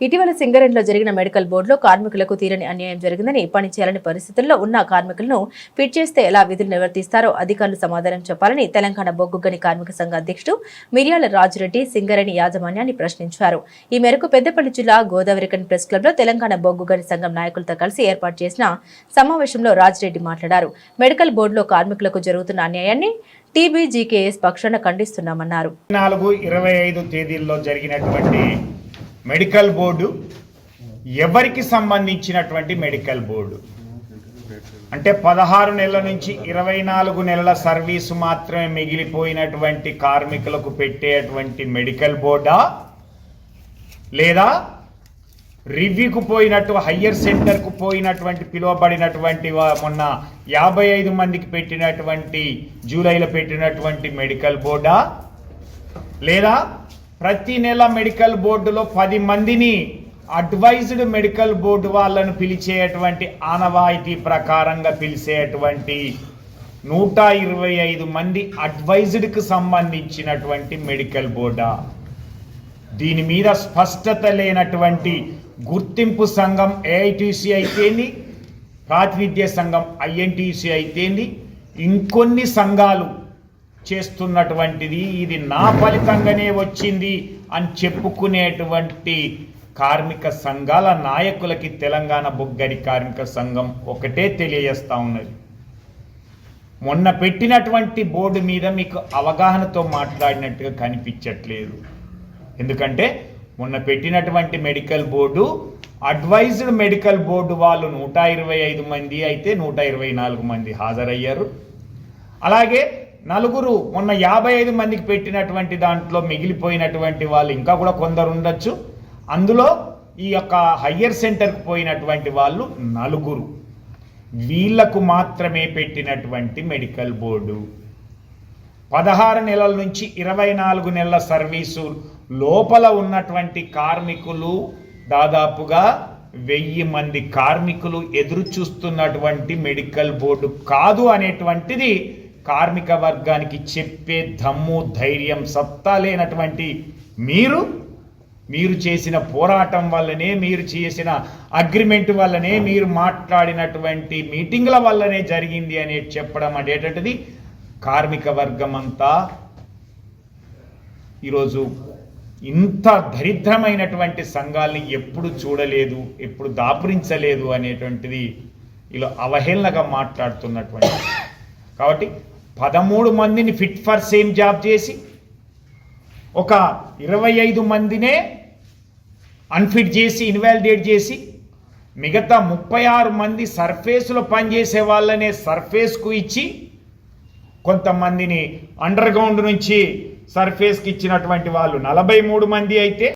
ఇటీవల సింగరేణిలో జరిగిన మెడికల్ బోర్డులో కార్మికులకు తీరని అన్యాయం జరిగిందని పని చేయాలని పరిస్థితుల్లో ఉన్న కార్మికులను ఫిట్ చేస్తే ఎలా విధులు నిర్వర్తిస్తారో అధికారులు సమాధానం చెప్పాలని తెలంగాణ బొగ్గుగని కార్మిక సంఘ అధ్యక్షుడు మిర్యాల రాజురెడ్డి సింగరేణి యాజమాన్యాన్ని ప్రశ్నించారు. ఈ మేరకు పెద్దపల్లి జిల్లా గోదావరికన్ ప్రెస్ క్లబ్లో తెలంగాణ బొగ్గుగని సంఘం నాయకులతో కలిసి ఏర్పాటు చేసిన సమావేశంలో రాజిరెడ్డి మాట్లాడారు. మెడికల్ బోర్డులో కార్మికులకు జరుగుతున్న అన్యాయాన్ని టీబీజీకేఎస్ పక్షాన ఖండిస్తున్నామన్నారు. నాలుగు ఇరవై ఐదు తేదీల్లో జరిగినటువంటి మెడికల్ బోర్డు ఎవరికి సంబంధించినటువంటి మెడికల్ బోర్డు? అంటే పదహారు నెలల నుంచి ఇరవై నాలుగు నెలల సర్వీసు మాత్రమే మిగిలిపోయినటువంటి కార్మికులకు పెట్టేటువంటి మెడికల్ బోర్డా? లేదా రివ్యూకు పోయినట్టు హయ్యర్ సెంటర్కు పోయినటువంటి పిలువబడినటువంటి మొన్న యాభై ఐదు మందికి పెట్టినటువంటి జూలైలో పెట్టినటువంటి మెడికల్ బోర్డా? లేదా ప్రతి నెల మెడికల్ బోర్డులో పది మందిని అడ్వైజ్డ్ మెడికల్ బోర్డు వాళ్ళను పిలిచేటువంటి ఆనవాయితీ ప్రకారంగా పిలిచేటువంటి నూట ఇరవై ఐదు మంది అడ్వైజ్డ్కి సంబంధించినటువంటి మెడికల్ బోర్డా? దీని మీద స్పష్టత లేనటువంటి గుర్తింపు సంఘం ఏఐటీసీ అయితేంది ప్రాతినిధ్య సంఘం ఐఎన్టీసీ అయితేంది ఇంకొన్ని సంఘాలు చేస్తున్నటువంటిది. ఇది నా ఫలితంగానే వచ్చింది అని చెప్పుకునేటువంటి కార్మిక సంఘాల నాయకులకి తెలంగాణ బొగ్గరి కార్మిక సంఘం ఒకటే తెలియజేస్తా ఉన్నది. మొన్న పెట్టినటువంటి బోర్డు మీద మీకు అవగాహనతో మాట్లాడినట్టుగా కనిపించట్లేదు. ఎందుకంటే మొన్న పెట్టినటువంటి medical board advised medical board వాళ్ళు నూట ఇరవై ఐదు మంది అయితే నూట ఇరవై నాలుగు మంది హాజరయ్యారు. అలాగే నలుగురు మొన్న యాభై ఐదు మందికి పెట్టినటువంటి దాంట్లో మిగిలిపోయినటువంటి వాళ్ళు ఇంకా కూడా కొందరు ఉండొచ్చు. అందులో ఈ యొక్క హయ్యర్ సెంటర్కి పోయినటువంటి వాళ్ళు నలుగురు. వీళ్ళకు మాత్రమే పెట్టినటువంటి మెడికల్ బోర్డు. పదహారు నెలల నుంచి ఇరవై నాలుగు నెలల సర్వీసు లోపల ఉన్నటువంటి కార్మికులు దాదాపుగా వెయ్యి మంది కార్మికులు ఎదురు చూస్తున్నటువంటి మెడికల్ బోర్డు కాదు అనేటువంటిది కార్మిక వర్గానికి చెప్పే దమ్ము ధైర్యం సత్తా లేనటువంటి మీరు మీరు చేసిన పోరాటం వల్లనే మీరు చేసిన అగ్రిమెంట్ వల్లనే మీరు మాట్లాడినటువంటి మీటింగ్ల వల్లనే జరిగింది అని చెప్పడం అనేటటువంటిది కార్మిక వర్గం అంతా ఈరోజు ఇంత దరిద్రమైనటువంటి సంఘాలని ఎప్పుడు చూడలేదు ఎప్పుడు దాపురించలేదు అనేటువంటిది ఇలా అవహేళనగా మాట్లాడుతున్నటువంటి. కాబట్టి పదమూడు మందిని ఫిట్ ఫర్ సేమ్ జాబ్ చేసి ఒక ఇరవై ఐదు మందినే అన్ఫిట్ చేసి ఇన్వాలిడేట్ చేసి మిగతా ముప్పై ఆరు మంది సర్ఫేస్లో పనిచేసే వాళ్ళనే సర్ఫేస్కు ఇచ్చి కొంతమందిని అండర్ గ్రౌండ్ నుంచి సర్ఫేస్కి ఇచ్చినటువంటి వాళ్ళు నలభై మూడు మంది అయితే